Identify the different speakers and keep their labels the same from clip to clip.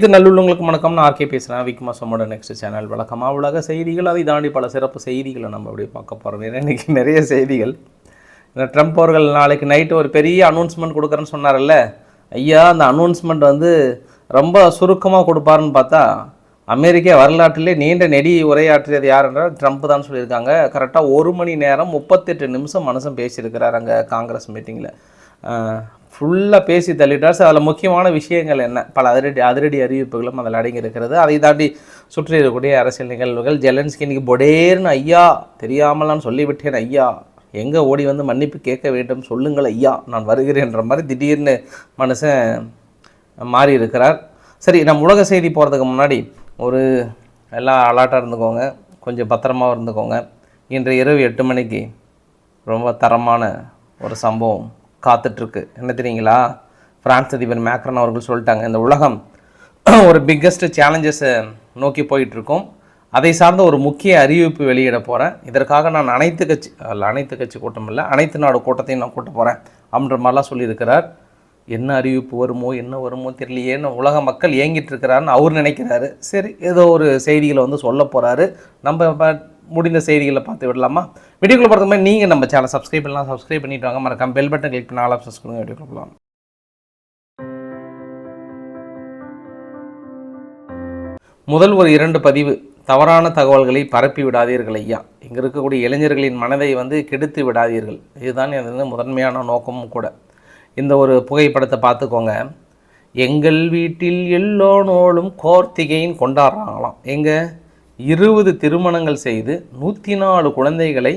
Speaker 1: இது நல்லுள்ளவங்களுக்கு வணக்கம். நான் ஆர்கே பேசுகிறேன் விக்மாசமோட நெக்ஸ்ட் சேனல் வழக்கமாக உலக செய்திகள் அதை தாண்டி பல சிறப்பு செய்திகளை நம்ம அப்படியே பார்க்க போகிறோம் ஏன்னா இன்றைக்கி நிறைய செய்திகள். இந்த ட்ரம்ப் அவர்கள் நாளைக்கு நைட்டு ஒரு பெரிய அனௌன்ஸ்மெண்ட் கொடுக்குறேன்னு சொன்னார்ல. ஐயா அந்த அனௌன்ஸ்மெண்ட் வந்து ரொம்ப சுருக்கமாக கொடுப்பாருன்னு பார்த்தா அமெரிக்க வரலாற்றிலே நீண்ட நெடி உரையாற்றியது யார் என்றால் ட்ரம்ப் தான் சொல்லியிருக்காங்க. கரெக்டாக ஒரு மணி நேரம் முப்பத்தெட்டு நிமிஷம் மனுஷன் பேசியிருக்கிறார் அங்கே காங்கிரஸ் மீட்டிங்கில் ஃபுல்லாக பேசி தள்ளிட்டார். ஸோ அதில் முக்கியமான விஷயங்கள் என்ன? பல அதிரடி அதிரடி அறிவிப்புகளும் அதில் அடங்கியிருக்கிறது. அதை தாண்டி சுற்றி இருக்கக்கூடிய அரசியல் நிகழ்வுகள். ஜெலன்ஸ்கி இன்னைக்கு பொடேர்னு ஐயா தெரியாமல் நான் சொல்லிவிட்டேன் ஐயா. எங்கே ஓடி வந்து மன்னிப்பு கேட்க வேண்டும்? சொல்லுங்கள் ஐயா. நான் வருகிறேன்ற மாதிரி திடீர்னு மனுஷன் மாறி இருக்கிறார் சரி நம்ம உலக செய்தி போகிறதுக்கு முன்னாடி ஒரு எல்லாம் அலாட்டாக இருந்துக்கோங்க. கொஞ்சம் பத்திரமாக இருந்துக்கோங்க. இன்று இரவு எட்டு மணிக்கு ரொம்ப தரமான ஒரு சம்பவம் காத்துட்ருக்கு. என்ன தெரியுங்களா? பிரான்ஸ் அதிபர் மேக்ரன் அவர்கள் சொல்லிட்டாங்க இந்த உலகம் ஒரு பிக்கஸ்ட் சேலஞ்சஸை நோக்கி போயிட்டுருக்கோம் அதை சார்ந்த ஒரு முக்கிய அறிவிப்பு வெளியிட போகிறேன் இதற்காக நான் அனைத்து கட்சி அல்ல அனைத்து கட்சி கூட்டம் இல்லை அனைத்து நாடு கூட்டத்தையும் நான் கூட்ட போகிறேன் அப்படின்ற மாதிரிலாம் சொல்லியிருக்கிறார். என்ன அறிவிப்பு வருமோ என்ன வருமோ தெரியலையேன்னு உலக மக்கள் ஏங்கிட்டு இருக்கிறாருன்னு அவர் நினைக்கிறாரு. சரி ஏதோ ஒரு செய்திகளை வந்து சொல்ல போகிறாரு நம்ம முடிந்த செய்திகளை பார்த்து விடலாமா? வீடியோக்குள்ள போகிறதுக்கு நீங்கள் நம்ம சேனல் சப்ஸ்கிரைப் பண்ணலாம். சப்ஸ்கிரைப் பண்ணிட்டு வாங்க. மறக்காம பெல் பட்டன் கிளிக் பண்ணி ஆல் ஆப்ஷன்ஸ் கொடுங்க. வீடியோக்குள்ள போகலாம் முதல் ஒரு இரண்டு பதிவு தவறான தகவல்களை பரப்பி விடாதீர்கள் ஐயா. இங்கே இருக்கக்கூடிய இளைஞர்களின் மனதை வந்து கெடுத்து விடாதீர்கள். இதுதான் எனது முதன்மையான நோக்கமும் கூட. இந்த ஒரு புகைப்படத்தை பார்த்துக்கோங்க. எங்கள் வீட்டில் எல்லோ நோளும் கோர்த்திகையின் கொண்டாடுறாங்களாம். எங்கள் இருபது திருமணங்கள் செய்து நூற்றி நாலு குழந்தைகளை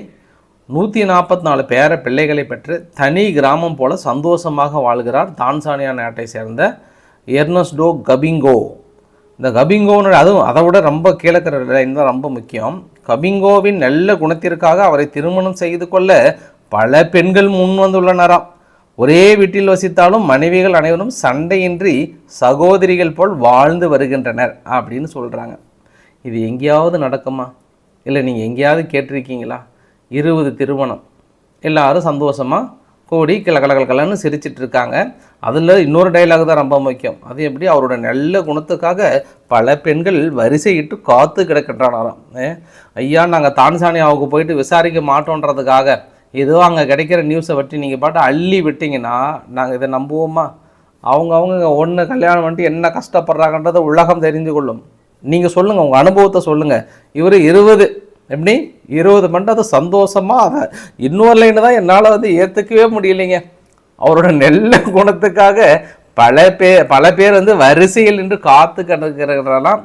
Speaker 1: நூற்றி நாற்பத்தி நாலு பேர பிள்ளைகளை பெற்று தனி கிராமம் போல சந்தோஷமாக வாழ்கிறார் தான்சானியா நாட்டை சேர்ந்த எர்னஸ்டோ கபிங்கோ. இந்த கபிங்கோன்னு அதுவும் அதை விட ரொம்ப கீழக்கிற லைன் தான் ரொம்ப முக்கியம். கபிங்கோவின் நல்ல குணத்திற்காக அவரை திருமணம் செய்து கொள்ள பல பெண்கள் முன் வந்துள்ளனராம். ஒரே வீட்டில் வசித்தாலும் மனைவிகள் அனைவரும் சண்டையின்றி சகோதரிகள் போல் வாழ்ந்து வருகின்றனர் அப்படின்னு சொல்கிறாங்க இது எங்கேயாவது நடக்குமா? இல்லை நீங்கள் எங்கேயாவது கேட்டிருக்கீங்களா? இருபது திருமணம். எல்லாரும் சந்தோஷமாக கூடி கிளகலகலகலன்னு சிரிச்சிட்டு இருக்காங்க. அதில் இன்னொரு டைலாக் தான் ரொம்ப முக்கியம். அது எப்படி? அவரோட நல்ல குணத்துக்காக பல பெண்கள் வரிசையிட்டு காத்து கிடக்கின்றனாராம். ஐயா நாங்கள் தான்சானியாவுக்கு போயிட்டு விசாரிக்க மாட்டோன்றதுக்காக ஏதோ அங்கே கிடைக்கிற நியூஸை பற்றி நீங்கள் பாட்டு அள்ளி விட்டிங்கன்னா நாங்கள் இதை நம்புவோமா? அவங்கவுங்க ஒன்று கல்யாணம் பண்ணிட்டு என்ன கஷ்டப்படுறாங்கன்றதை உலகம் தெரிஞ்சு கொள்ளும். நீங்கள் சொல்லுங்கள் உங்கள் அனுபவத்தை சொல்லுங்கள் இவர் இருபது எப்படி? இருபது மண்டத்தை சந்தோஷமாக அதை இன்னொரு லைன் தான் என்னால் வந்து ஏற்றுக்கவே முடியலைங்க. அவரோட நல்ல குணத்துக்காக பல பேர் பல பேர் வந்து வரிசையில் நின்று காத்து கிடக்கிறதெல்லாம்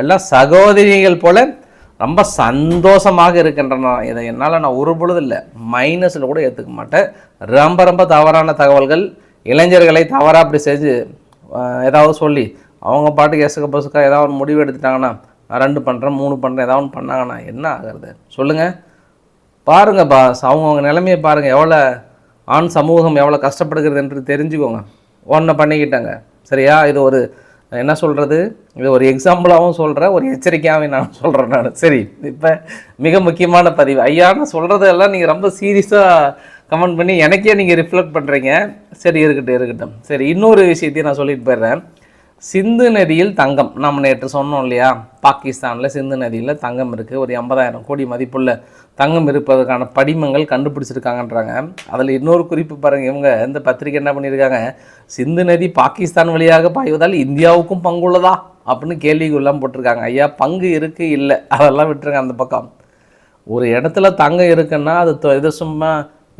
Speaker 1: எல்லாம் சகோதரிகள் போல ரொம்ப சந்தோஷமாக இருக்கின்றன. இதை என்னால் நான் ஒரு பொழுது இல்லை மைனஸில் கூட ஏற்றுக்க மாட்டேன். ரொம்ப ரொம்ப தவறான தகவல்கள். இளைஞர்களை தவறாக அப்படி செஞ்சு ஏதாவது சொல்லி அவங்க பாட்டுக்கு எசக்க பசுக்கா ஏதாவது ஒரு முடிவு எடுத்துட்டாங்கன்னா நான் ரெண்டு பண்ணுறேன் மூணு பண்ணுறேன் ஏதாவது ஒன்று பண்ணாங்கன்னா என்ன ஆகிறது? சொல்லுங்கள் பாருங்க பாஸ் அவங்கவுங்க நிலைமையை பாருங்கள் எவ்வளோ ஆண் சமூகம் எவ்வளோ கஷ்டப்படுகிறது என்று தெரிஞ்சுக்கோங்க. ஒன்றை பண்ணிக்கிட்டாங்க. சரியா? இது ஒரு என்ன சொல்கிறது இது ஒரு எக்ஸாம்பிளாகவும் சொல்கிறேன் ஒரு எச்சரிக்கையாகவும் நான் சொல்கிறேன் நான். சரி இப்போ மிக முக்கியமான பதிவு. ஐயா நான் சொல்கிறதெல்லாம் நீங்கள் ரொம்ப சீரியஸாக கமெண்ட் பண்ணி எனக்கே நீங்கள் ரிஃப்ளெக்ட் பண்ணுறீங்க சரி இருக்கட்டும் இருக்கட்டும். சரி இன்னொரு விஷயத்தையும் நான் சொல்லிட்டு போயிடுறேன். சிந்து நதியில் தங்கம். நம்ம நேற்று சொன்னோம் இல்லையா? பாகிஸ்தானில் சிந்து நதியில் தங்கம் இருக்குது ஒரு எண்பதாயிரம் கோடி மதிப்புள்ள தங்கம் இருப்பதற்கான படிமங்கள் கண்டுபிடிச்சிருக்காங்கன்றாங்க. அதில் இன்னொரு குறிப்பு பாருங்கள் இவங்க இந்த பத்திரிக்கை என்ன பண்ணியிருக்காங்க? சிந்து நதி பாகிஸ்தான் வழியாக பாய்வதால் இந்தியாவுக்கும் பங்குள்ளதா? அப்படின்னு கேள்விக்குள்ளாம் போட்டிருக்காங்க. ஐயா பங்கு இருக்குது இல்லை. அதெல்லாம் விட்டுருங்க அந்த பக்கம். ஒரு இடத்துல தங்கம் இருக்குன்னா அது இது சும்மா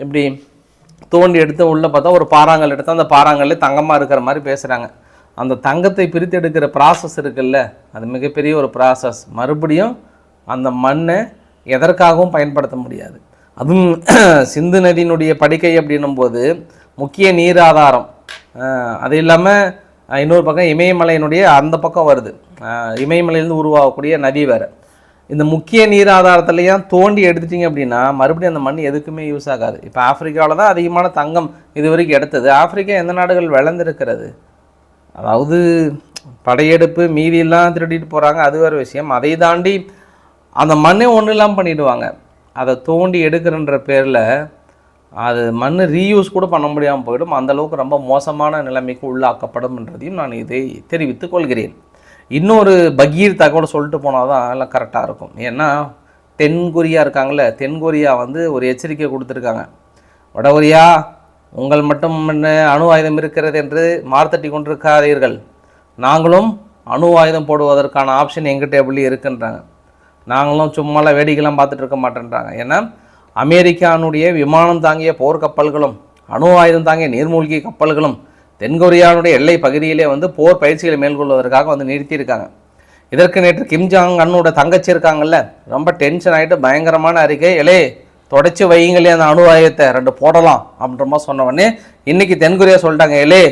Speaker 1: எப்படி தோண்டி எடுத்து உள்ளே பார்த்தா ஒரு பாறாங்கல் எடுத்து அந்த பாறாங்கல்லே தங்கமாக இருக்கிற மாதிரி பேசுகிறாங்க அந்த தங்கத்தை பிரித்து எடுக்கிற ப்ராசஸ் இருக்குல்ல அது மிகப்பெரிய ஒரு ப்ராசஸ் மறுபடியும் அந்த மண்ணை எதற்காகவும் பயன்படுத்த முடியாது. அதுவும் சிந்து நதியினுடைய படுக்கை அப்படின்னும் போது முக்கிய நீர் ஆதாரம் அது இல்லாமல் இன்னொரு பக்கம் இமயமலையினுடைய அந்த பக்கம் வருது. இமயமலையிலேருந்து உருவாகக்கூடிய நதி வேறு. இந்த முக்கிய நீர் ஆதாரத்துலையும் தோண்டி எடுத்துட்டிங்க அப்படின்னா மறுபடியும் அந்த மண் எதுக்குமே யூஸ் ஆகாது. இப்போ ஆப்பிரிக்காவில் தான் அதிகமான தங்கம் இது வரைக்கும் எடுத்தது. ஆப்பிரிக்கா எந்த நாடுகள் விளைந்திருக்கிறது அதாவது படையெடுப்பு மீதியெல்லாம் திருடிட்டு போகிறாங்க அது வேறு விஷயம். அதை தாண்டி அந்த மண்ணே ஒன்றும் இல்லாமல் அதை தோண்டி எடுக்கிறன்ற பேரில் அது மண் ரீயூஸ் கூட பண்ண முடியாமல் போயிடும். அந்தளவுக்கு ரொம்ப மோசமான நிலைமைக்கு உள்ளாக்கப்படும் என்றதையும் நான் இதை தெரிவித்துக் கொள்கிறேன். இன்னொரு பகீர் தகவல் சொல்லிட்டு போனால் தான் எல்லாம் கரெக்டாக இருக்கும். ஏன்னா தென்கொரியா இருக்காங்கள்ல தென்கொரியா வந்து ஒரு எச்சரிக்கை கொடுத்துருக்காங்க. வடகொரியா உங்கள் மட்டும் என்ன அணு ஆயுதம் இருக்கிறது என்று மார்த்தட்டி கொண்டிருக்காதீர்கள். நாங்களும் அணு ஆயுதம் போடுவதற்கான ஆப்ஷன் எங்கள் டேபிளில் இருக்குன்றாங்க. நாங்களும் சும்மாலாம் வேடிக்கைலாம் பார்த்துட்டு இருக்க மாட்டேன்றாங்க. ஏன்னா அமெரிக்கானுடைய விமானம் தாங்கிய போர்க்கப்பல்களும் அணு ஆயுதம் தாங்கிய நீர்மூழ்கி கப்பல்களும் தென்கொரியாவுடைய எல்லை பகுதியிலே வந்து போர் பயிற்சிகளை மேற்கொள்வதற்காக வந்து நிறுத்தியிருக்காங்க. இதற்கு நேற்று கிம்ஜாங் அண்ணோட தங்கச்சி இருக்காங்கல்ல ரொம்ப டென்ஷன் ஆகிட்டு பயங்கரமான அறிக்கை. எலே தொடச்சி வையுங்களே அந்த அணுவாயத்தை ரெண்டு போடலாம் அப்படின்ற மாதிரி சொன்ன உடனே இன்னைக்கு தென்கொரியா சொல்லிட்டாங்க எலே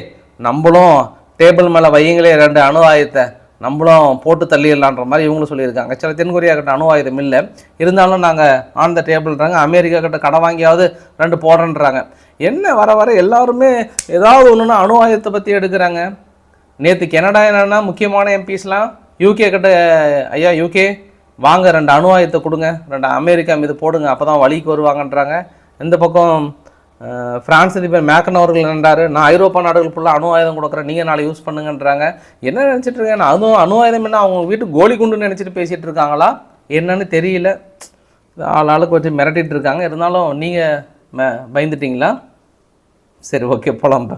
Speaker 1: நம்மளும் டேபிள் மேலே வையுங்களே ரெண்டு அணு ஆயுதத்தை நம்மளும் போட்டு தள்ளிடலான்ற மாதிரி இவங்களும் சொல்லியிருக்காங்க. சில தென்கொரியா கிட்ட அணு ஆயுதம் இல்லை. இருந்தாலும் நாங்கள் ஆன் த டேபிள்ன்றாங்க அமெரிக்கா கிட்ட கடை வாங்கியாவது ரெண்டு போடுறேன்றாங்க. என்ன வர வர எல்லாருமே ஏதாவது ஒன்றுனா அணு ஆயுதத்தை பற்றி எடுக்கிறாங்க. நேற்று கனடா என்னென்னா முக்கியமான எம்பிஸ்லாம் யூகே கிட்ட ஐயா யூகே வாங்க ரெண்டு அணு ஆயுதத்தை கொடுங்க ரெண்டு அமெரிக்கா மீது போடுங்க அப்போ தான் வழிக்கு வருவாங்கன்றாங்க. இந்த பக்கம் ஃப்ரான்ஸ் பிரான்ஸ் அதிபர் மேக்கன் அவர்கள் நின்றாரு. நான் ஐரோப்பா நாடுகள் ஃபுல்லாக அணு ஆயுதம் கொடுக்குறேன் நீங்கள் நாளை யூஸ் பண்ணுங்கன்றாங்க. என்ன நினச்சிட்டு இருக்கேன் அணு அணு ஆயுதம் என்ன அவங்க வீட்டு கோலி குண்டு நினச்சிட்டு பேசிகிட்டு இருக்காங்களா? என்னன்னு தெரியல. ஆள் ஆளுக்கு வச்சு மிரட்டிகிட்டு இருக்காங்க. இருந்தாலும் நீங்கள் பயந்துட்டீங்களா? சரி ஓகே போகலாம்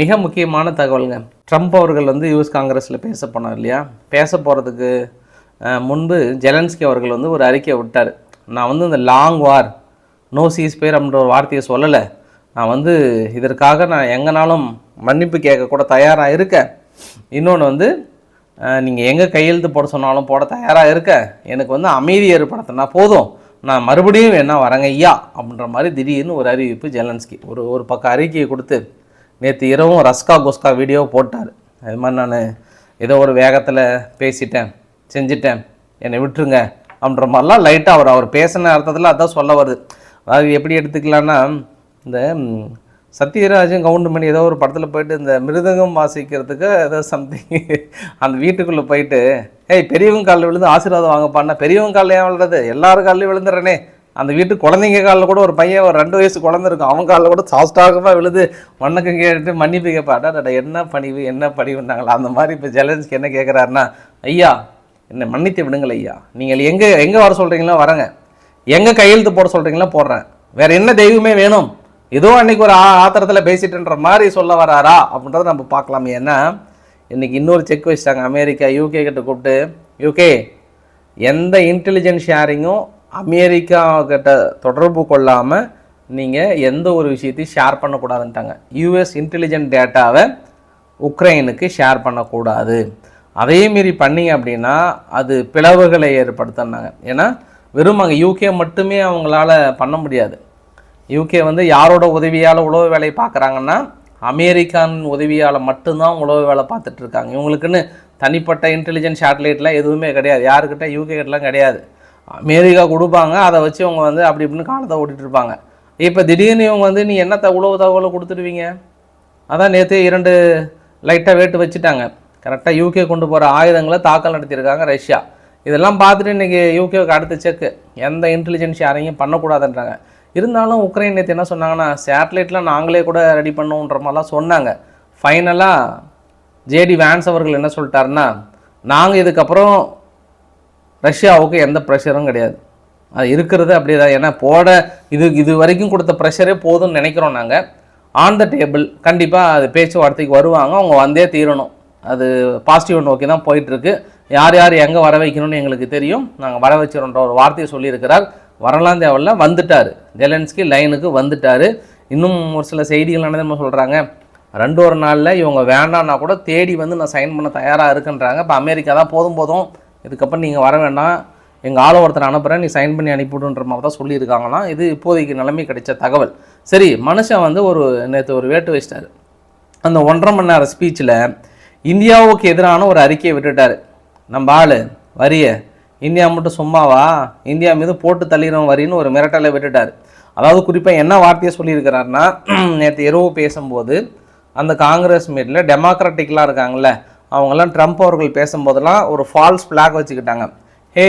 Speaker 1: மிக முக்கியமான தகவலுங்க. ட்ரம்ப் அவர்கள் வந்து யூஎஸ் காங்கிரஸில் பேச போனார் இல்லையா? பேச போகிறதுக்கு முன்பு ஜெலன்ஸ்கி அவர்கள் வந்து ஒரு அறிக்கையை விட்டார். நான் வந்து இந்த லாங் வார் நோ சீஸ் பேர் அப்படின்ற ஒரு வார்த்தையை சொல்லலை. நான் வந்து இதற்காக நான் எங்கனாலும் மன்னிப்பு கேட்க கூட தயாராக இருக்கேன் இன்னொன்று வந்து நீங்கள் எங்கே கையெழுத்து போட சொன்னாலும் போட தயாராக இருக்க. எனக்கு வந்து அமைதி ஏற்படுத்தினா போதும். நான் மறுபடியும் வேணா வரேங்க ஐயா அப்படின்ற மாதிரி திடீர்னு ஒரு அறிவிப்பு ஜெலன்ஸ்கி ஒரு ஒரு பக்கம் அறிக்கையை கொடுத்து நேற்று இரவும் ரஸ்கா குஸ்கா வீடியோ போட்டார். அது மாதிரி நான் ஏதோ ஒரு வேகத்தில் பேசிட்டேன். செஞ்சிட்டேன். என்னை விட்டுருங்க. அப்படின்ற மாதிரிலாம் லைட்டாக அவர் அவர் பேசின அர்த்தத்தில் அதான் சொல்ல வருது. அதாவது எப்படி எடுத்துக்கலான்னா இந்த ம், சத்யராஜன் கவுண்டமணி ஏதோ ஒரு படத்தில் போயிட்டு இந்த மிருதங்கம் வாசிக்கிறதுக்கு ஏதோ சம்திங் அந்த வீட்டுக்குள்ளே போயிட்டு ஏய் பெரியவங்க காலில் விழுந்து ஆசீர்வாதம் வாங்கப்பான்னா பெரியவங்க காலில் ஏன் விழுறது? எல்லாரும் காலையும் விழுந்துறனே. அந்த வீட்டு குழந்தைங்க காலில் கூட ஒரு பையன் ஒரு ரெண்டு வயசு குழந்தை இருக்கும். அவன் காலில் கூட சாஸ்டாகமாக விழுது. வணக்கம் கேட்டு மன்னிப்பு கேட்பாடா என்ன பணிவு என்ன பணிவுன்னாங்களா அந்த மாதிரி இப்போ ஜெலன்ஸ்க்கு என்ன கேட்குறாருன்னா ஐயா என்னை மன்னித்து விடுங்கள் ஐயா. நீங்கள் எங்கே எங்கே வர சொல்கிறீங்களோ வரேங்க. எங்கே கையெழுத்து போட சொல்கிறீங்களோ போடுறேன். வேறு என்ன தெய்வமே வேணும்? ஏதோ அன்னைக்கு ஒரு ஆ- பேசிட்டுன்ற மாதிரி சொல்ல வராரா? அப்படின்றத நம்ம பார்க்கலாம். ஏன்னா இன்றைக்கி இன்னொரு செக் வச்சிட்டாங்க. அமெரிக்கா யூகே கிட்ட கூப்பிட்டு யூகே எந்த இன்டெலிஜென்ஸ் ஷேரிங்கும் அமெரிக்கா கிட்ட தொடர்பு கொள்ளாமல் நீங்கள் எந்த ஒரு விஷயத்தையும் ஷேர் பண்ணக்கூடாதுன்ட்டாங்க. யூஎஸ் இன்டெலிஜென்ட் டேட்டாவை உக்ரைனுக்கு ஷேர் பண்ணக்கூடாது. அதேமாரி மீறி அப்படின்னா அது பிளவுகளை ஏற்படுத்தினாங்க. ஏன்னா வெறும் அங்கே யூகே மட்டுமே அவங்களால பண்ண முடியாது. யூகே வந்து யாரோட உதவியால் உழவு வேலையை பார்க்குறாங்கன்னா அமெரிக்கான் உதவியால் மட்டும்தான் உழவு வேலை பார்த்துட்ருக்காங்க. இவங்களுக்குன்னு தனிப்பட்ட இன்டெலிஜென்ஸ் சேட்டலைட்லாம் எதுவுமே கிடையாது. யாருக்கிட்ட யூகே கிட்டலாம் கிடையாது. அமெரிக்கா கொடுப்பாங்க அதை வச்சு அவங்க வந்து அப்படி இப்படின்னு காலத்தை ஓட்டிட்டு இருப்பாங்க இப்போ திடீர்னு இவங்க வந்து நீ என்ன த- உழவு தகவலை கொடுத்துடுவீங்க? அதான் நேற்று இரண்டு லைட்டாக வேட்டு வச்சுட்டாங்க. கரெக்டாக யூகே கொண்டு போகிற ஆயுதங்களை தாக்கல் நடத்தியிருக்காங்க ரஷ்யா. இதெல்லாம் பார்த்துட்டு இன்றைக்கி யூகேவுக்கு அடுத்த செக்கு எந்த இன்டெலிஜென்ஸ் யாரையும் பண்ணக்கூடாதுன்றாங்க. இருந்தாலும் உக்ரைன் நேற்று என்ன சொன்னாங்கன்னா சேட்டலைட்லாம் நாங்களே கூட ரெடி பண்ணோன்ற மாதிரிலாம் சொன்னாங்க. ஃபைனலாக ஜேடி வேன்ஸ் அவர்கள் என்ன சொல்லிட்டாருன்னா நாங்கள் இதுக்கப்புறம் ரஷ்யாவுக்கு எந்த ப்ரெஷரும் கிடையாது. அது இருக்கிறது அப்படியே தான். ஏன்னா போட இது இது வரைக்கும் கொடுத்த ப்ரெஷரே போதும்னு நினைக்கிறோம் நாங்கள் ஆன் த டேபிள் கண்டிப்பாக அது பேச்சுவார்த்தைக்கு வருவாங்க. அவங்க வந்தே தீரணும். அது பாசிட்டிவ் நோக்கி தான் போயிட்டுருக்கு. யார் யார் எங்கே வர வைக்கணும்னு எங்களுக்கு தெரியும். நாங்கள் வர வச்சிரோன்ற ஒரு வார்த்தையை சொல்லியிருக்கிறார். வரலாம் தேவையில்ல வந்துட்டார். ஜெலன்ஸ்கி லைனுக்கு வந்துட்டார். இன்னும் ஒரு சில செய்திகள் என்ன சொல்கிறாங்க ரெண்டு ஒரு நாளில் இவங்க வேண்டான்னா கூட தேடி வந்து நான் சைன் பண்ண தயாராக இருக்குன்றாங்க. இப்போ அமெரிக்கா தான் போதும் போதும். இதுக்கப்புறம் நீங்கள் வர வேண்டாம். எங்கள் ஆள ஒருத்தர் அனுப்புகிறேன் நீ சைன் பண்ணி அனுப்பிவிடுன்ற மாதிரி தான் சொல்லியிருக்காங்களாம் இது இப்போதைக்கு நிலைமை கிடைச்ச தகவல். சரி மனுஷன் வந்து ஒரு நேற்று ஒரு வேட்டு வச்சிட்டாரு. அந்த ஒன்றரை மணி நேரம் ஸ்பீச்சில் இந்தியாவுக்கு எதிரான ஒரு அறிக்கையை விட்டுட்டார். நம்ம ஆள் வரிய. இந்தியா மட்டும் சும்மாவா? இந்தியா மீது போட்டு தள்ளிடும் வரின்னு ஒரு மிரட்டலை விட்டுட்டார். அதாவது குறிப்பாக என்ன வார்த்தையை சொல்லியிருக்கிறாருன்னா நேற்று இரவு பேசும்போது அந்த காங்கிரஸ் மீட்டில் டெமோக்ராட்டிக்லாம் இருக்காங்கள்ல அவங்கெல்லாம் ட்ரம்ப் அவர்கள் பேசும்போதெல்லாம் ஒரு ஃபால்ஸ் ஃப்ளாக் வச்சுக்கிட்டாங்க. ஹே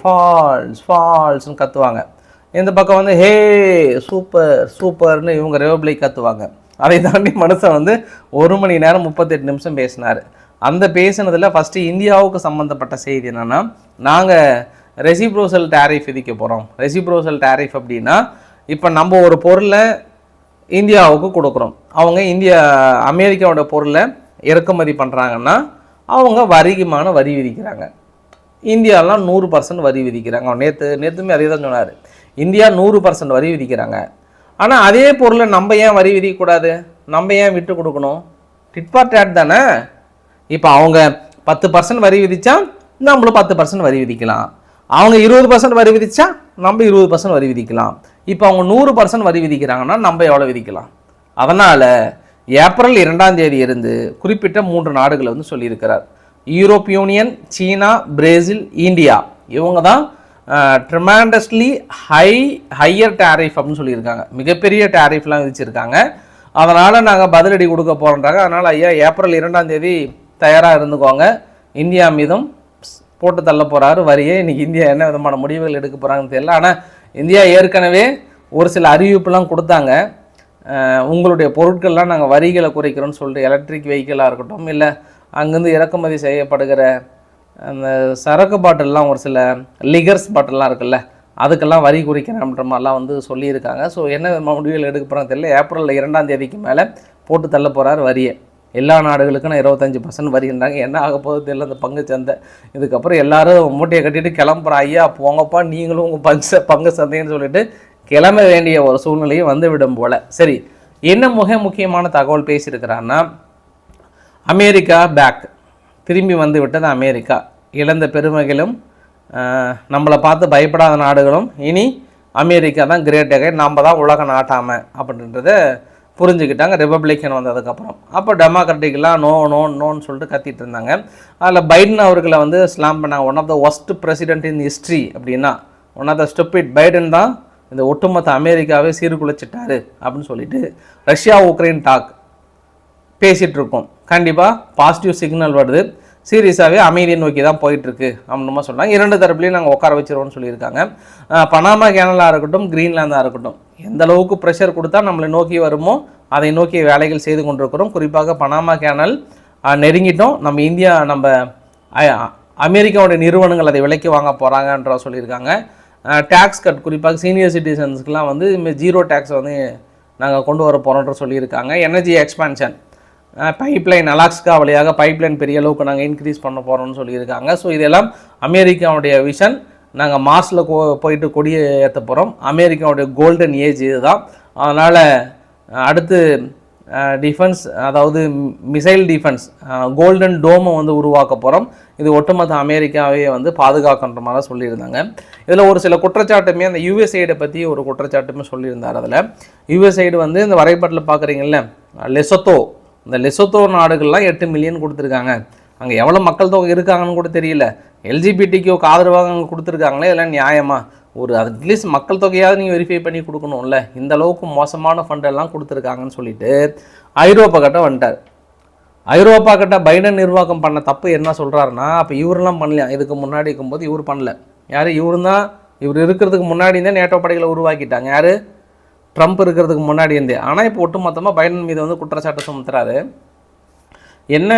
Speaker 1: ஃபால்ஸ் ஃபால்ஸ்னு கத்துவாங்க. இந்த பக்கம் வந்து ஹே சூப்பர் சூப்பர்னு இவங்க ரிபப்ளிக் கத்துவாங்க. அதை தாண்டி மனுஷன் வந்து ஒரு மணி நேரம் முப்பத்தெட்டு நிமிஷம் பேசினார். அந்த பேசினதில் ஃபஸ்ட்டு இந்தியாவுக்கு சம்மந்தப்பட்ட செய்தி என்னென்னா நாங்கள் ரெசிப்ரோசல் டேரிஃப் விதிக்க போகிறோம் ரெசிப்ரோசல் டேரிஃப் அப்படின்னா இப்போ நம்ம ஒரு பொருளை இந்தியாவுக்கு கொடுக்குறோம். அவங்க இந்தியா அமெரிக்காவோட பொருளை இறக்குமதி பண்ணுறாங்கன்னா அவங்க வரிகமான வரி விதிக்கிறாங்க. இந்தியாலாம் நூறு பர்சன்ட் வரி விதிக்கிறாங்க. நேற்று நேற்றுமே அதே தான் சொன்னார். இந்தியா நூறு பர்சன்ட் வரி விதிக்கிறாங்க. ஆனால் அதே பொருளை நம்ம ஏன் வரி விதிக்கக்கூடாது? நம்ம ஏன் விட்டு கொடுக்கணும்? டிட்பார்ட் டேட் தானே? இப்போ அவங்க பத்து பர்சன்ட் வரி விதித்தா நம்மளும் பத்து பர்சன்ட் வரி விதிக்கலாம். அவங்க இருபது பர்சன்ட் வரி விதித்தா நம்ம இருபது பர்சன்ட் வரி விதிக்கலாம். இப்போ அவங்க நூறு பர்சன்ட் வரி விதிக்கிறாங்கன்னா நம்ம எவ்வளோ விதிக்கலாம்? அதனால் ஏப்ரல் இரண்டாம் தேதி இருந்து குறிப்பிட்ட மூன்று நாடுகளை வந்து சொல்லியிருக்கிறார். யூரோப் யூனியன் சீனா பிரேசில் இந்தியா. இவங்க தான் ட்ரிமாண்டஸ்லி ஹை ஹையர் டேரிஃப் அப்படின்னு சொல்லியிருக்காங்க. மிகப்பெரிய டேரிஃப்லாம் விதிச்சிருக்காங்க. அதனால் நாங்கள் பதிலடி கொடுக்க போகிறோன்றாங்க அதனால் ஐயா ஏப்ரல் இரண்டாம் தேதி தயாராக இருந்துக்கோங்க. இந்தியா மீதும் போட்டு தள்ள போகிறாரு வரியே. இன்றைக்கி இந்தியா என்ன விதமான முடிவுகள் எடுக்க போகிறாங்கன்னு தெரியல. ஆனால் இந்தியா ஏற்கனவே ஒரு சில அறிவிப்புலாம் கொடுத்தாங்க. உங்களுடைய பொருட்கள்லாம் நாங்கள் வரிகளை குறைக்கிறோன்னு சொல்லிட்டு எலக்ட்ரிக் வெஹிக்கிளாக இருக்கட்டும் இல்லை அங்கேருந்து இறக்குமதி செய்யப்படுகிற அந்த சரக்கு பாட்டிலெலாம் ஒரு சில லிகர்ஸ் பாட்டிலெலாம் இருக்குல்ல அதுக்கெல்லாம் வரி குறைக்கிறேன்ற மாதிரிலாம் வந்து சொல்லியிருக்காங்க. ஸோ என்ன முடிவுகள் எடுக்க போகிறாங்க தெரியல. ஏப்ரல் இரண்டாம் தேதிக்கு மேலே போட்டு தள்ள போகிறார் வரியை. எல்லா நாடுகளுக்கும் நான் இருபத்தஞ்சி பர்சன்ட் வரின்றாங்க. என்ன ஆக போகுது தெரியல அந்த பங்கு சந்தை. இதுக்கப்புறம் எல்லாரும் மூட்டையை கட்டிட்டு கிளம்புற ஐயா போங்கப்பா நீங்களும் உங்கள் பங்கு பங்கு சந்தைன்னு சொல்லிட்டு கிளம்ப வேண்டிய ஒரு சூழ்நிலையும் வந்து விடும் சரி என்ன மிக முக்கியமான தகவல் பேசியிருக்கிறான்னா அமெரிக்கா பேக். திரும்பி வந்து விட்டது அமெரிக்கா. இழந்த பெருமைகளும் நம்மளை பார்த்து பயப்படாத நாடுகளும் இனி அமெரிக்கா தான் கிரேட் அகைன் நாம் தான் உலக நாட்டாமல் அப்படின்றத புரிஞ்சுக்கிட்டாங்க. ரிப்பப்ளிக்கன் வந்ததுக்கப்புறம். அப்போ டெமோக்ராட்டிக்லாம் நோ நோ நோன்னு சொல்லிட்டு கத்திட்டு இருந்தாங்க. அதில் பைடன் அவர்களை வந்து ஸ்லாம் பண்ணாங்க. One of the worst president in history அப்படின்னா one of the stupid Biden தான் இந்த ஒட்டுமொத்த அமெரிக்காவே சீர்குலைச்சிட்டாரு அப்படின்னு சொல்லிட்டு ரஷ்யா உக்ரைன் டாக் பேசிகிட்டு இருக்கோம். கண்டிப்பாக பாசிட்டிவ் சிக்னல் வருது. சீரியஸாகவே அமைதியை நோக்கி தான் போயிட்டுருக்கு அப்படின்னு சொன்னாங்க இரண்டு தரப்புலையும் நாங்கள் உட்கார வச்சிருவோம்னு சொல்லியிருக்காங்க. பனாமா கேனலாக இருக்கட்டும் கிரீன்லாந்தாக இருக்கட்டும் எந்த அளவுக்கு ப்ரெஷர் கொடுத்தா நம்மளை நோக்கி வருமோ அதை நோக்கிய வேலைகள் செய்து கொண்டிருக்கிறோம். குறிப்பாக பனாமா கேனல் நெருங்கிட்டோம். நம்ம இந்தியா நம்ம அமெரிக்காவுடைய நிறுவனங்கள் அதை விலைக்கு வாங்க போகிறாங்கன்ற சொல்லியிருக்காங்க. டேக்ஸ் கட் குறிப்பாக சீனியர் சிட்டிசன்ஸ்க்குலாம் வந்து ஜீரோ டேக்ஸ் வந்து நாங்கள் கொண்டு வர போகிறோன்ற சொல்லியிருக்காங்க. எனர்ஜி எக்ஸ்பான்ஷன் பைப்லைன் அலாஸ்கா வழியாக பைப்லைன் பெரிய அளவுக்கு நாங்கள் இன்க்ரீஸ் பண்ண போகிறோம்னு சொல்லியிருக்காங்க. ஸோ இதெல்லாம் அமெரிக்காவுடைய விஷன் நாங்கள் மார்ஸில் கோ போயிட்டு கொடியை ஏற்ற போகிறோம் அமெரிக்காவுடைய கோல்டன் ஏஜ் இதுதான். அதனால் அடுத்து டிஃபென்ஸ் அதாவது மிசைல் டிஃபென்ஸ் கோல்டன் டோமை வந்து உருவாக்க போகிறோம் இது ஒட்டுமொத்த அமெரிக்காவே வந்து பாதுகாக்கின்ற மாதிரி சொல்லியிருந்தாங்க. இதில் ஒரு சில குற்றச்சாட்டுமே அந்த யூஎஸ்ஐடை பற்றி ஒரு குற்றச்சாட்டுமே சொல்லியிருந்தார் அதில். யூஎஸ்ஐடு வந்து இந்த வரைபடத்தில் பார்க்குறீங்கல்ல லெசத்தோ இந்த லெசோத்தோ நாடுகள்லாம் எட்டு மில்லியன் கொடுத்துருக்காங்க. அங்கே எவ்வளோ மக்கள் தொகை இருக்காங்கன்னு கூட தெரியல. எல்ஜிபிடிக்கு ஆதரவாக அங்கே கொடுத்துருக்காங்களே இதெல்லாம் நியாயமாக ஒரு அட்லீஸ்ட் மக்கள் தொகையாவது நீங்கள் வெரிஃபை பண்ணி கொடுக்கணும்ல. இந்த அளவுக்கு மோசமான ஃபண்டெல்லாம் கொடுத்துருக்காங்கன்னு சொல்லிட்டு ஐரோப்பா கிட்ட வந்துட்டார். ஐரோப்பா கிட்ட பைடன் நிர்வாகம் பண்ண தப்பு என்ன சொல்கிறாருன்னா அப்போ இவரெல்லாம் பண்ணலையா இதுக்கு முன்னாடி இருக்கும்போது இவர் பண்ணல. யார்? இவரு தான் இவர் இருக்கிறதுக்கு முன்னாடி இருந்தே நேட்டோ படைகளை உருவாக்கிட்டாங்க. யார்? ட்ரம்ப் இருக்கிறதுக்கு முன்னாடி இருந்தே. ஆனால் இப்போ ஒட்டுமொத்தமாக பைடன் மீது வந்து குற்றச்சாட்டு சுமத்துறாரு. என்ன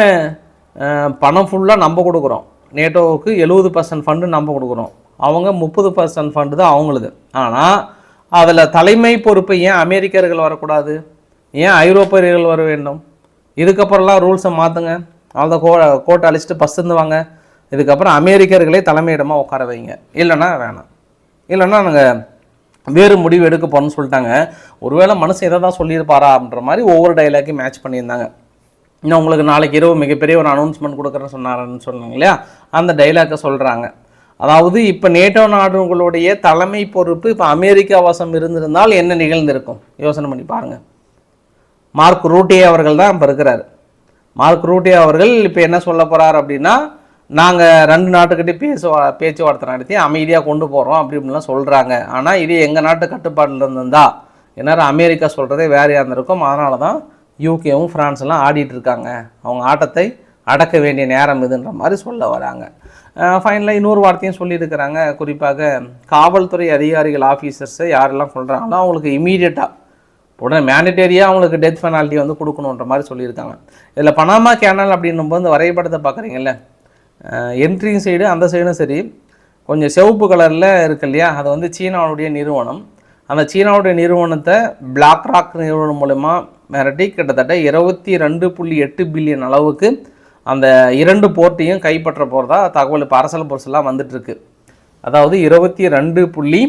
Speaker 1: பணம் ஃபுல்லாக நம்ம கொடுக்குறோம். நேட்டோவுக்கு எழுபது பர்சன்ட் ஃபண்டு நம்ம கொடுக்குறோம். அவங்க முப்பது பர்சன்ட் ஃபண்டு தான் அவங்களுது. ஆனால் அதில் தலைமை பொறுப்பை ஏன் அமெரிக்கர்கள் வரக்கூடாது? ஏன் ஐரோப்பியர்கள் வர வேண்டும்? இதுக்கப்புறம்லாம் ரூல்ஸை மாற்றுங்க அந்த கோ கோட்டை அழிச்சிட்டு பஸ் வாங்க இதுக்கப்புறம் அமெரிக்கர்களே தலைமையிடமாக உட்கார வைங்க. இல்லைன்னா வேணாம். இல்லைன்னா நாங்கள் வேறு முடிவு எடுக்க போகிறோம்னு சொல்லிட்டாங்க. ஒருவேளை மனசு எதை தான் சொல்லியிருப்பாரா அப்படின்ற மாதிரி ஒவ்வொரு டைலாக்கையும் மேட்ச் பண்ணியிருந்தாங்க. இன்னும் உங்களுக்கு நாளைக்கு இரவு மிகப்பெரிய ஒரு அனௌன்ஸ்மெண்ட் கொடுக்குறேன்னு சொன்னாருன்னு சொன்னாங்க இல்லையா? அந்த டைலாக்கை சொல்கிறாங்க அதாவது இப்போ நேட்டோ நாடுகளுடைய தலைமை பொறுப்பு இப்போ அமெரிக்கா வசம் இருந்திருந்தால் என்ன நிகழ்ந்திருக்கும்? யோசனை பண்ணி பாருங்கள் மார்க் ரூட்டே அவர்கள் தான் இப்போ இருக்கிறார். மார்க் ரூட்டே அவர்கள் இப்போ என்ன சொல்ல போகிறார் அப்படின்னா நாங்கள் ரெண்டு நாட்டுக்கிட்டே பேச பேச்சுவார்த்தை நடத்தி அமைதியாக கொண்டு போகிறோம் அப்படி இப்படிலாம் சொல்கிறாங்க ஆனால் இது எங்கள் நாட்டு கட்டுப்பாட்டில் இருந்திருந்தா எந்நேரம் அமெரிக்கா சொல்கிறதே வேறையாக இருந்திருக்கும். அதனால தான் யூகேவும் ஃப்ரான்ஸ்லாம் ஆடிட்டுருக்காங்க அவங்க ஆட்டத்தை அடக்க வேண்டிய நேரம் இதுன்ற மாதிரி சொல்ல வராங்க. ஃபைனலாக இன்னொரு வார்த்தையும் சொல்லியிருக்கிறாங்க குறிப்பாக காவல்துறை அதிகாரிகள் ஆஃபீஸர்ஸை யாரெல்லாம் சொல்கிறாங்களோ அவங்களுக்கு இமீடியட்டாக உடனே மேண்டட்டரியாக அவங்களுக்கு டெத் பெனால்ட்டி வந்து கொடுக்கணுன்ற மாதிரி சொல்லியிருக்காங்க. இதில் பனாமா கேனல் அப்படின்னும் போது இந்த வரைபடத்தை பார்க்குறீங்கல்ல என்ட்ரி சைடு அந்த சைடும் சரி. கொஞ்சம் சிவப்பு கலரில் இருக்கு இல்லையா? அது வந்து சீனாவுடைய நிறுவனம். அந்த சீனாவுடைய நிறுவனத்தை பிளாக் ராக் நிறுவனம் மூலயமா மிரட்டி கிட்டத்தட்ட இருபத்தி ரெண்டு புள்ளி எட்டு பில்லியன் அளவுக்கு அந்த இரண்டு போர்ட்டையும் கைப்பற்ற போகிறதா தகவல் இப்போ அரசல் பொருசெல்லாம் வந்துட்டுருக்கு. அதாவது இருபத்தி ரெண்டு புள்ளி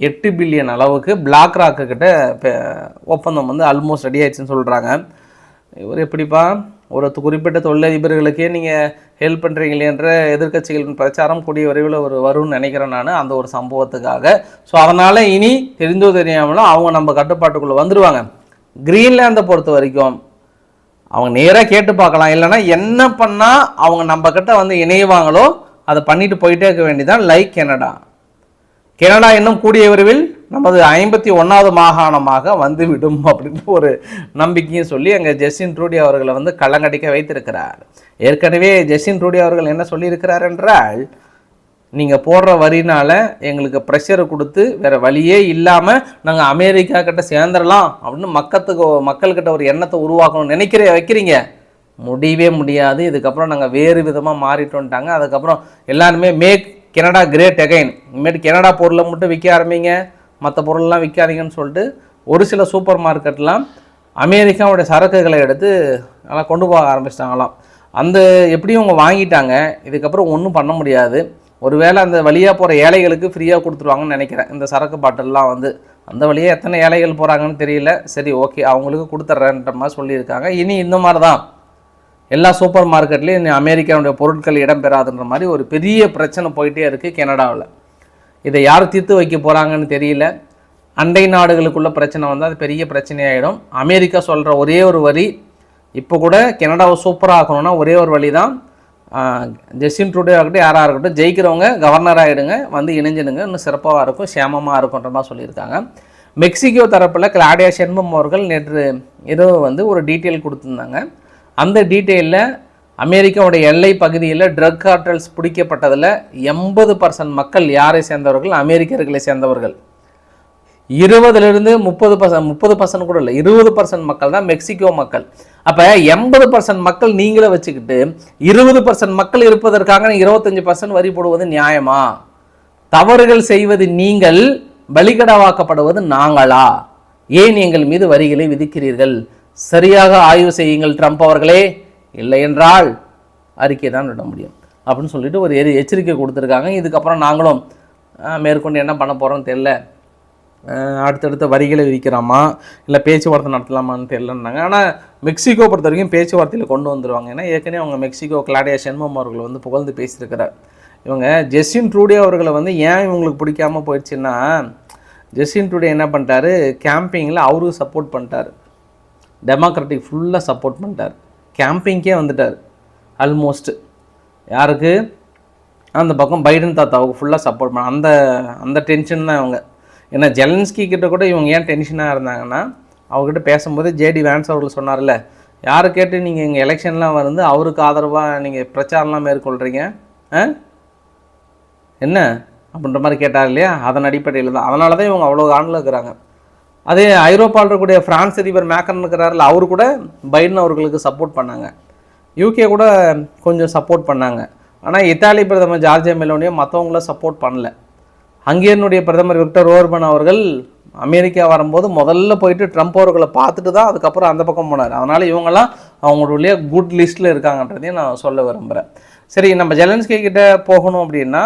Speaker 1: எட்டு பில்லியன் அளவுக்கு பிளாக் ராக்கு கிட்ட இப்போ ஒப்பந்தம் வந்து ஆல்மோஸ்ட் ரெடி ஆயிடுச்சுன்னு சொல்கிறாங்க இவர் எப்படிப்பா? ஒரு குறிப்பிட்ட தொழிலதிபர்களுக்கே நீங்கள் ஹெல்ப் பண்ணுறீங்களே என்ற எதிர்க்கட்சிகளின் பிரச்சாரம் கூடிய விரைவில் ஒரு வரும்னு நினைக்கிறேன் நான் அந்த ஒரு சம்பவத்துக்காக. ஸோ அதனால் இனி தெரிந்தோ தெரியாமலும் அவங்க நம்ம கட்டுப்பாட்டுக்குள்ளே வந்துடுவாங்க கிரீன்லேண்டை பொறுத்த வரைக்கும் அவங்க நேராக கேட்டு பார்க்கலாம். இல்லைன்னா என்ன பண்ணால் அவங்க நம்மக்கிட்ட வந்து இணைவாங்களோ அதை பண்ணிட்டு போயிட்டே இருக்க வேண்டியதான் லைக் கெனடா. கெனடா இன்னும் கூடிய விரைவில் நமது ஐம்பத்தி ஒன்றாவது மாகாணமாக வந்துவிடும் அப்படின்னு ஒரு நம்பிக்கையும் சொல்லி அங்கே ஜெஸ்டின் ட்ரூடி அவர்களை வந்து கள்ளங்கடிக்க வைத்திருக்கிறார். ஏற்கனவே ஜெஸ்டின் ட்ரூடி அவர்கள் என்ன சொல்லியிருக்கிறார் என்றால் நீங்கள் போடுற வரினால் எங்களுக்கு ப்ரெஷரை கொடுத்து வேற வழியே இல்லாமல் நாங்கள் அமெரிக்கா கிட்ட சேர்ந்துடலாம் அப்படின்னு மக்கத்துக்கு மக்கள்கிட்ட ஒரு எண்ணத்தை உருவாக்கணும்னு நினைக்கிற வைக்கிறீங்க. முடியவே முடியாது. இதுக்கப்புறம் நாங்கள் வேறு விதமாக மாறிட்டோன்ட்டாங்க அதுக்கப்புறம் எல்லாருமே மேக் கனடா கிரேட் அகைன் இனிமேட்டு கனடா பொருளை மட்டும் விற்க ஆரம்பிங்க. மற்ற பொருள்லாம் விற்காதீங்கன்னு சொல்லிட்டு ஒரு சில சூப்பர் மார்க்கெட்லாம் அமெரிக்காவுடைய சரக்குகளை எடுத்து நல்லா கொண்டு போக ஆரம்பிச்சிட்டாங்களாம். அந்த எப்படியும் அவங்க வாங்கிட்டாங்க. இதுக்கப்புறம் ஒன்றும் பண்ண முடியாது. ஒருவேளை அந்த வழியாக போகிற ஏழைகளுக்கு ஃப்ரீயாக கொடுத்துருவாங்கன்னு நினைக்கிறேன். இந்த சரக்கு பாட்டில்லாம் வந்து. அந்த வழியாக எத்தனை ஏழைகள் போகிறாங்கன்னு தெரியல. சரி ஓகே அவங்களுக்கு கொடுத்துட்றேன்ற மாதிரி சொல்லியிருக்காங்க. இனி இந்த மாதிரி தான் எல்லா சூப்பர் மார்க்கெட்லேயும் இனி அமெரிக்காவுடைய பொருட்கள் இடம்பெறாதுன்ற மாதிரி ஒரு பெரிய பிரச்சனை போயிட்டே இருக்குது கனடாவில். இதை யார் தீர்த்து வைக்க போகிறாங்கன்னு தெரியல. அண்டை நாடுகளுக்குள்ள பிரச்சனை வந்தால் அது பெரிய பிரச்சனையாயிடும். அமெரிக்கா சொல்கிற ஒரே ஒரு வரி இப்போ கூட கனடாவை சூப்பராக ஆக்கணும்னா ஒரே ஒரு வழி தான் ஜெஸ்டின் ட்ரூடே ஆகட்டும் யாராக இருக்கட்டும் ஜெயிக்கிறவங்க கவர்னர் ஆகிடுங்க வந்து இணைஞ்சிடுங்க இன்னும் சிறப்பாக இருக்கும் சேமமாக இருக்கும்ன்ற மாதிரி சொல்லியிருக்காங்க. மெக்சிகோ தரப்பில் கிளாடியா செண்பம் அவர்கள் நேற்று இரவு வந்து ஒரு டீட்டெயில் கொடுத்துருந்தாங்க. அந்த டீட்டெயிலில் அமெரிக்காவுடைய எல்லை பகுதியில் ட்ரக் கார்டல்ஸ் பிடிக்கப்பட்டதில் எண்பது பர்சன்ட் மக்கள் யாரை சேர்ந்தவர்கள்? அமெரிக்கர்களை சேர்ந்தவர்கள். இருபதுலேருந்து முப்பது பர்சன்ட் முப்பது பர்சன்ட் கூட இல்லை இருபது பர்சன்ட் மக்கள் தான் மெக்சிகோ மக்கள். அப்போ எண்பது பர்சன்ட் மக்கள் நீங்களே வச்சுக்கிட்டு இருபது பர்சன்ட் மக்கள் இருப்பதற்காக இருபத்தஞ்சி பர்சன்ட் வரி போடுவது நியாயமா? தவறுகள் செய்வது நீங்கள் பலிகடவாக்கப்படுவது நாங்களா? ஏன் எங்கள் மீது வரிகளை விதிக்கிறீர்கள்? சரியாக ஆய்வு செய்யுங்கள் ட்ரம்ப் அவர்களே. இல்லை என்றால் அறிக்கை தான் விட முடியும். அப்படின்னு சொல்லிட்டு ஒரு எரி எச்சரிக்கை கொடுத்துருக்காங்க. இதுக்கப்புறம் நாங்களும் மேற்கொண்டு என்ன பண்ண போகிறோம்னு தெரில அடுத்தடுத்த வரிகளை விதிக்கிறாமா இல்லை பேச்சுவார்த்தை நடத்தலாமான்னு தெரிலன்னாங்க ஆனால் மெக்சிகோ பொறுத்த வரைக்கும் பேச்சுவார்த்தையில் கொண்டு வந்துடுவாங்க ஏன்னா ஏற்கனவே அவங்க மெக்சிகோ கிளாடியா சென்மம் அவர்கள் வந்து புகழ்ந்து பேசியிருக்கிறார். இவங்க ஜெஸ்டின் ட்ரூடே அவர்களை வந்து ஏன் இவங்களுக்கு பிடிக்காம போயிடுச்சுன்னா ஜெஸ்டின் ட்ரூடே என்ன பண்ணிட்டாரு? கேம்பிங்கில் அவருக்கு சப்போர்ட் பண்ணிட்டாரு. டெமோக்ராட்டிக் ஃபுல்லாக சப்போர்ட் பண்ணிட்டார். கேம்பிங்க்கே வந்துட்டார். ஆல்மோஸ்ட்டு யாருக்கு? அந்த பக்கம் பைடன் தாத்தாவுக்கு ஃபுல்லாக சப்போர்ட் பண்ண அந்த அந்த டென்ஷன் தான் இவங்க. ஏன்னா ஜெலன்ஸ்கி கிட்ட கூட இவங்க ஏன் டென்ஷனாக இருந்தாங்கன்னா அவர்கிட்ட பேசும்போது ஜேடி வேன்ஸ் அவர்கள் சொன்னார்ல யாரை கேட்டு நீங்கள் இங்கே எலெக்ஷன்லாம் வந்து அவருக்கு ஆதரவாக நீங்கள் பிரச்சாரம்லாம் மேற்கொள்கிறீங்க ஆ? என்ன? அப்படின்ற மாதிரி கேட்டார் இல்லையா? அதன் அடிப்படையில் தான். அதனால தான் இவங்க அவ்வளோ ஆண்டில் இருக்கிறாங்க. அதே ஐரோப்பாவில் இருக்கக்கூடிய பிரான்ஸ் அதிபர் மேக்கன் இருக்கிறாரில் அவரு கூட பைடன் அவர்களுக்கு சப்போர்ட் பண்ணாங்க. யூகே கூட கொஞ்சம் சப்போர்ட் பண்ணாங்க. ஆனால் இத்தாலி பிரதமர் ஜார்ஜியா மெலோனியும் மற்றவங்கள சப்போர்ட் பண்ணல. ஹங்கேரியனுடைய பிரதமர் விக்டர் ஓர்பன் அவர்கள் அமெரிக்கா வரும்போது முதல்ல போயிட்டு ட்ரம்ப் அவர்களை பார்த்துட்டு தான் அதுக்கப்புறம் அந்த பக்கம் போனார். அதனால் இவங்கெல்லாம் அவங்களுடைய குட் லிஸ்ட்டில் இருக்காங்கன்றதையும் நான் சொல்ல விரும்புகிறேன் சரி நம்ம ஜெலன்ஸ்கி கிட்ட போகணும் அப்படின்னா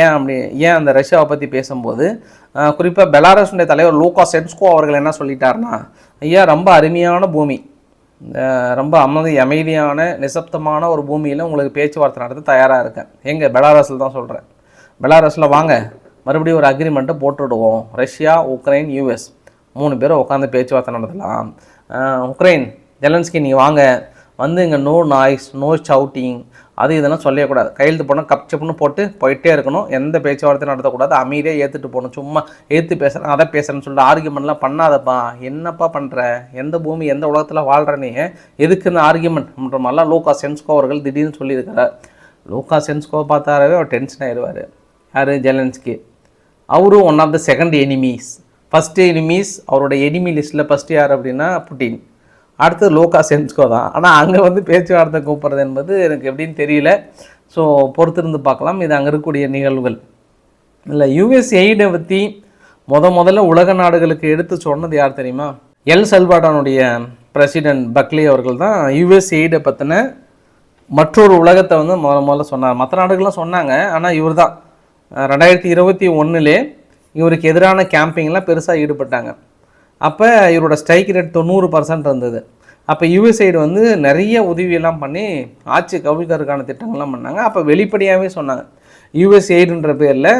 Speaker 1: ஏன் அப்படி ஏன் அந்த ரஷ்யாவை பற்றி பேசும்போது குறிப்பாக பெலாரஸுடைய தலைவர் லூகா சென்ஸ்கோ அவர்கள் என்ன சொல்லிட்டாருன்னா ஐயா ரொம்ப அருமையான பூமி. ரொம்ப அமைதி அமைதியான நிசப்தமான ஒரு பூமியில் உங்களுக்கு பேச்சுவார்த்தை நடத்த தயாராக இருக்கேன். எங்கே? பெலாரஸில் தான் சொல்கிறேன் பெலாரஸில் வாங்க. மறுபடியும் ஒரு அக்ரிமெண்ட்டை போட்டுவிடுவோம் ரஷ்யா உக்ரைன் யூஎஸ் மூணு பேரும் உட்காந்து பேச்சுவார்த்தை நடத்தலாம். உக்ரைன் ஜெலன்ஸ்கி நீங்கள் வாங்க. வந்து இங்கே நோ நாய்ஸ் நோ ஷவுட்டிங் அது இதெல்லாம் சொல்லக்கூடாது கையெழுத்து போனால் கப் சப்புன்னு போட்டு போயிட்டே இருக்கணும். எந்த பேச்சுவார்த்தையும் நடத்தக்கூடாது. அமைதியாக ஏற்றுட்டு போகணும். சும்மா ஏற்று பேசுகிறேன் அதை பேசுகிறேன்னு சொல்லிட்டு ஆர்கியூமெண்ட்லாம் பண்ணாதப்பா. என்னப்பா பண்ணுற எந்த பூமி எந்த உலகத்தில் வாழ்கிற நீ? எதுக்கு இந்த ஆர்கியூமெண்ட்ன்ற மாதிரிலாம் லூகா சென்ஸ்கோ அவர்கள் திடீர்னு சொல்லியிருக்கிறார். லூகா சென்ஸ்கோ பார்த்தாரவே அவர் டென்ஷன் ஆயிடுவார். யார்? ஜெலன்ஸ்கி. அவரும் one of the second enemies first enemies அவரோட எனிமி லிஸ்ட்டில் ஃபஸ்ட்டு யார் அப்படின்னா புட்டின். அடுத்தது லோகா சென்ஸ்கோ தான். ஆனால் அங்கே வந்து பேச்சுவார்த்தை கூப்பிட்றது என்பது எனக்கு எப்படின்னு தெரியல. ஸோ பொறுத்திருந்து பார்க்கலாம். இது அங்கே இருக்கக்கூடிய நிகழ்வுகள். இல்லை யுஎஸ் எய்டை பற்றி முத முதல்ல உலக நாடுகளுக்கு எடுத்து சொன்னது யார் தெரியுமா? எல் செல்வாடானுடைய பிரசிடென்ட் பக்லி அவர்கள் தான் யுஎஸ் எய்டை பற்றின மற்றொரு உலகத்தை வந்து முதல்ல முதல்ல சொன்னார். மற்ற நாடுகள்லாம் சொன்னாங்க. ஆனால் இவர் தான். ரெண்டாயிரத்தி இருபத்தி ஒன்றுலே இவருக்கு எதிரான கேம்பிங்லாம் பெருசாக ஈடுபட்டாங்க. அப்போ இவரோட ஸ்ட்ரைக் ரேட் தொண்ணூறு பர்சன்ட் இருந்தது. அப்போ யூஎஸ்ஐடு வந்து நிறைய உதவியெல்லாம் பண்ணி ஆட்சி கவிழ்கருக்கான திட்டங்கள்லாம் பண்ணாங்க. அப்போ வெளிப்படையாகவே சொன்னாங்க. யூஎஸ்ஐடுன்ற பேரில்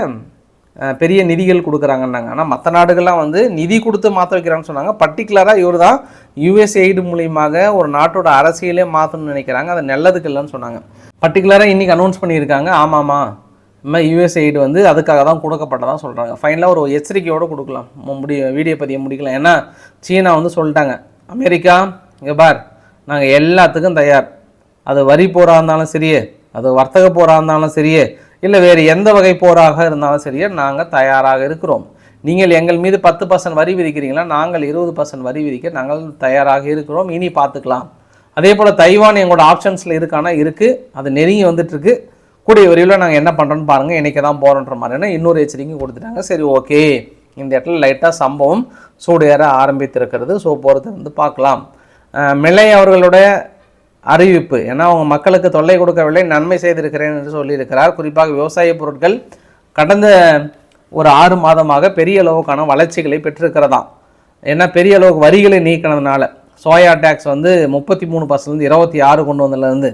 Speaker 1: பெரிய நிதிகள் கொடுக்குறாங்கன்னாங்க. ஆனால் மற்ற நாடுகள்லாம் வந்து நிதி கொடுத்து மாற்ற வைக்கிறான்னு சொன்னாங்க. பர்டிகுலராக இவர் தான் யூஎஸ்ஐடு மூலியமாக ஒரு நாட்டோட அரசியலே மாற்றணும்னு நினைக்கிறாங்க. அது நல்லதுக்கு இல்லைன்னு சொன்னாங்க. பர்டிகுலராக இன்றைக்கி அனௌன்ஸ் பண்ணியிருக்காங்க. ஆமாம்மா இனிமேல் யூஎஸ்ஐடு வந்து அதுக்காக தான் கொடுக்கப்பட்டதாக சொல்கிறாங்க ஃபைனலாக ஒரு எச்சரிக்கையோடு கொடுக்கலாம். முடி வீடியோ பதிய முடிக்கலாம். ஏன்னா சீனா வந்து சொல்லிட்டாங்க. அமெரிக்கா இங்கே பார் நாங்கள் எல்லாத்துக்கும் தயார். அது வரி போராக இருந்தாலும் சரியே அது வர்த்தக போராக இருந்தாலும் சரியே இல்லை வேறு எந்த வகை போராக இருந்தாலும் சரியே நாங்கள் தயாராக இருக்கிறோம். நீங்கள் எங்கள் மீது பத்து பர்சன்ட் வரி விதிக்கிறீங்களா? நாங்கள் இருபது பர்சன்ட் வரி விதிக்க நாங்கள் தயாராக இருக்கிறோம். இனி பார்த்துக்கலாம். அதே போல் தைவான் எங்களோட ஆப்ஷன்ஸில் இருக்கானா? இருக்குது அது நெருங்கி வந்துட்டுருக்கு கூடிய விரைவில் நாங்கள் என்ன பண்ணுறோன்னு பாருங்கள் இன்றைக்கி தான் போகிறோன்ற மாதிரினா இன்னொரு எச்சரிக்கையும் கொடுத்துட்டாங்க. சரி ஓகே. இந்த இடத்துல லைட்டாக சம்பவம் சூடு ஏற ஆரம்பித்திருக்கிறது. ஸோ போகிறது வந்து பார்க்கலாம். மில்லை அவர்களோட அறிவிப்பு. ஏன்னா அவங்க மக்களுக்கு தொல்லை கொடுக்கவில்லை நன்மை செய்திருக்கிறேன் என்று சொல்லியிருக்கிறார். குறிப்பாக விவசாய பொருட்கள் கடந்த ஒரு ஆறு மாதமாக பெரிய அளவுக்கான வளர்ச்சிகளை பெற்றிருக்கிறதாம் ஏன்னா பெரிய அளவுக்கு வரிகளை நீக்கினதுனால. சோயா டேக்ஸ் வந்து முப்பத்தி மூணு பர்சன்ட்லேருந்து இருபத்தி ஆறு கொண்டு வந்ததுலேருந்து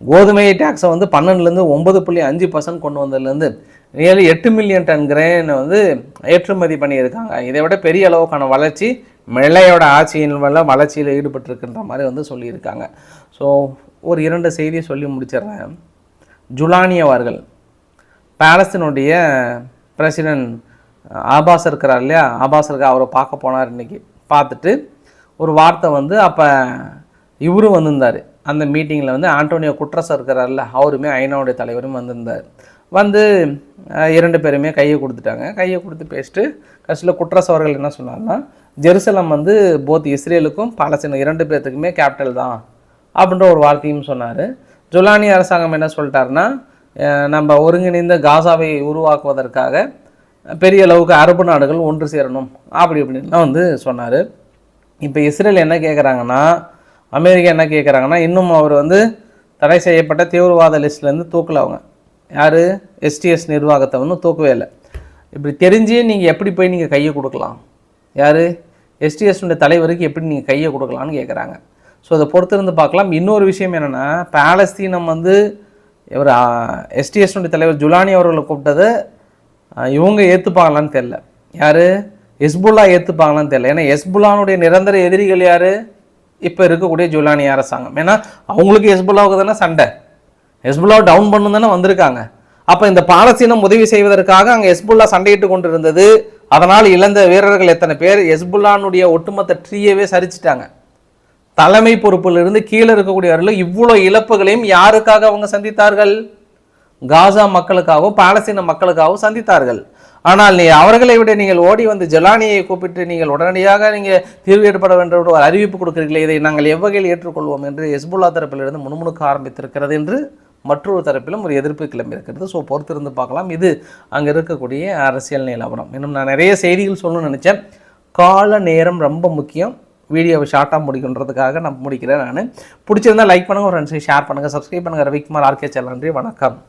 Speaker 1: கோதுமை டேக்ஸை வந்து பன்னெண்டுலேருந்து ஒன்பது புள்ளி அஞ்சு பர்சன்ட் கொண்டு வந்ததுலேருந்து நியர்லி எட்டு மில்லியன் டன் கிரெயினை வந்து ஏற்றுமதி பண்ணியிருக்காங்க. இதை விட பெரிய அளவுக்கான வளர்ச்சி மிளையோட ஆட்சியின் மேலே வளர்ச்சியில் ஈடுபட்டிருக்கின்ற மாதிரி வந்து சொல்லியிருக்காங்க. ஸோ ஒரு இரண்டு செய்தியை சொல்லி முடிச்சிடுறேன். ஜுலானி அவர்கள் பாலஸ்தீனுடைய பிரசிடென்ட் ஆபாஸ் இருக்கிறார் இல்லையா? ஆபாஸ் இருக்க அவரை பார்க்க போனார் இன்றைக்கி பார்த்துட்டு ஒரு வார்த்தை வந்து அப்போ இவரும் வந்திருந்தார். அந்த மீட்டிங்கில் வந்து ஆண்டோனியோ குட்ரஸ் இருக்கிறாரில்ல அவருமே ஐநாவுடைய தலைவரும் வந்திருந்தார். வந்து இரண்டு பேருமே கையை கொடுத்துட்டாங்க. கையை கொடுத்து பேசிட்டு கடைசியில் குட்ரஸ் அவர்கள் என்ன சொன்னார்னா ஜெருசலம் வந்து போத் இஸ்ரேலுக்கும் பாலஸ்தீனம் இரண்டு பேர்த்துக்குமே கேபிட்டல் தான் அப்படின்ற ஒரு வார்த்தையும் சொன்னார். ஜொலானி அரசாங்கம் என்ன சொல்லிட்டாருன்னா நம்ம ஒருங்கிணைந்த காசாவை உருவாக்குவதற்காக பெரிய அளவுக்கு அரபு நாடுகள் ஒன்று சேரணும் அப்படி இப்படின்லாம் வந்து சொன்னார். இப்போ இஸ்ரேல் என்ன கேட்குறாங்கன்னா அமெரிக்கா என்ன கேட்குறாங்கன்னா இன்னும் அவர் வந்து தடை செய்யப்பட்ட தீவிரவாத லிஸ்ட்லேருந்து தூக்கல அவங்க. யார்? எஸ்டிஎஸ் நிர்வாகத்தை வந்து தூக்கவே இல்லை. இப்படி தெரிஞ்சே நீங்கள் எப்படி போய் நீங்கள் கையை கொடுக்கலாம்? யார்? எஸ்டிஎஸ்னுடைய தலைவருக்கு எப்படி நீங்கள் கையை கொடுக்கலான்னு கேட்குறாங்க ஸோ அதை பொறுத்திருந்து பார்க்கலாம். இன்னொரு விஷயம் என்னென்னா பாலஸ்தீனம் வந்து இவர் எஸ்டிஎஸ்னுடைய தலைவர் ஜுலானி அவர்களை கூப்பிட்டது இவங்க ஏற்றுப்பாங்களான்னு தெரில யார்? எஸ்புல்லா ஏற்றுப்பாங்களான்னு தெரில ஏன்னா எஸ்புல்லானுடைய நிரந்தர எதிரிகள் யார்? இப்போ இருக்கக்கூடிய ஜூலானி அரசாங்கம். ஏன்னா அவங்களுக்கு எஸ்புல்லாவுக்கு தானே சண்டை. ஹெஸ்புல்லா டவுன் பண்ணு தானே வந்திருக்காங்க. அப்போ இந்த பாலஸ்தீனம் உதவி செய்வதற்காக அங்கே ஹெஸ்புல்லா சண்டையிட்டு கொண்டு இருந்தது அதனால் இழந்த வீரர்கள் எத்தனை பேர்? ஹெஸ்புல்லானுடைய ஒட்டுமொத்த ட்ரீயவே சரிச்சிட்டாங்க. தலைமை பொறுப்பில் இருந்து கீழே இருக்கக்கூடியவர்கள் இவ்வளோ இழப்புகளையும் யாருக்காக அவங்க சந்தித்தார்கள்? காசா மக்களுக்காகவும் பாலஸ்தீன மக்களுக்காகவும் சந்தித்தார்கள். ஆனால் நீ அவர்களை விட நீங்கள் ஓடி வந்து ஜலானியை கூப்பிட்டு நீங்கள் உடனடியாக நீங்கள் தீர்வு ஏற்பட வேண்டும் ஒரு அறிவிப்பு கொடுக்கிறீர்களே. இதை நாங்கள் எவ்வகையில் ஏற்றுக்கொள்வோம் என்று எஸ்புல்லா தரப்பிலிருந்து முணுமுணுக்க ஆரம்பித்திருக்கிறது என்று மற்றொரு தரப்பிலும் ஒரு எதிர்ப்பு கிளம்பி இருக்கிறது ஸோ பொறுத்திருந்து பார்க்கலாம். இது அங்கே இருக்கக்கூடிய அரசியல் நிலவரம். இன்னும் நான் நிறைய செய்திகள் சொல்லணும்னு நினச்சேன். கால நேரம் ரொம்ப முக்கியம். வீடியோவை ஷார்ட்டாக முடிக்கின்றதுக்காக நான் முடிக்கிறேன் நான். பிடிச்சிருந்தால் லைக் பண்ணுங்கள் ஒரு ரெண்டு ஷேர் பண்ணுங்கள் சப்ஸ்கிரைப் பண்ணுங்கள் ரவிக்குமார் ஆர்கே சேனல் நன்றி. வணக்கம்.